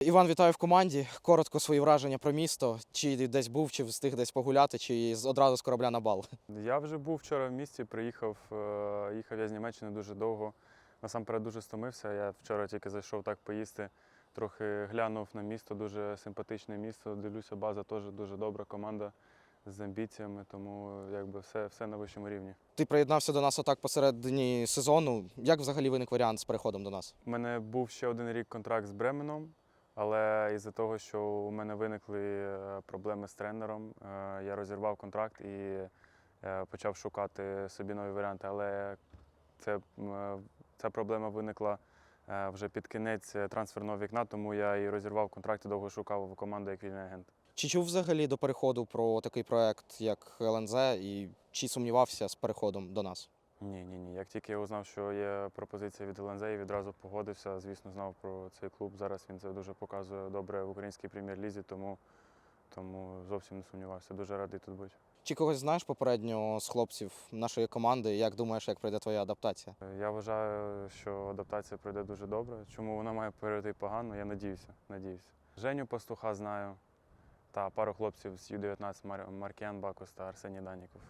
Іван, вітаю в команді. Коротко свої враження про місто. Чи десь був, чи встиг десь погуляти, чи одразу з корабля на бал. Я вже був вчора в місті, приїхав, е, їхав я з Німеччини дуже довго. Насамперед дуже стомився. Я вчора тільки зайшов так поїсти, трохи глянув на місто, дуже симпатичне місто. Дивлюся, база теж дуже добра команда з амбіціями, тому якби все, все на вищому рівні. Ти приєднався до нас отак посередині сезону. Як взагалі виник варіант з переходом до нас? У мене був ще один рік контракт з Бременом, але із-за того, що у мене виникли е, проблеми з тренером, е, я розірвав контракт і е, почав шукати собі нові варіанти. Але це, ця проблема виникла вже під кінець трансферного вікна, тому я і розірвав контракт і довго шукав команду як вільний агент. Чи чув взагалі до переходу про такий проект, як ЛНЗ, і чи сумнівався з переходом до нас? Ні, ні, ні. Як тільки я узнав, що є пропозиція від я відразу погодився. Звісно, знав про цей клуб. Зараз він це дуже показує добре в українській прем'єр-лізі, тому, тому зовсім не сумнівався. Дуже радий тут бути. Чи когось знаєш попередньо з хлопців нашої команди? Як думаєш, як пройде твоя адаптація? Я вважаю, що адаптація пройде дуже добре. Чому вона має пройти погано, я надіюся. надіюся. Женю Пастуха знаю та пару хлопців з Ю-19 Мар- Маркіян Бакус та Арсеній Даніков.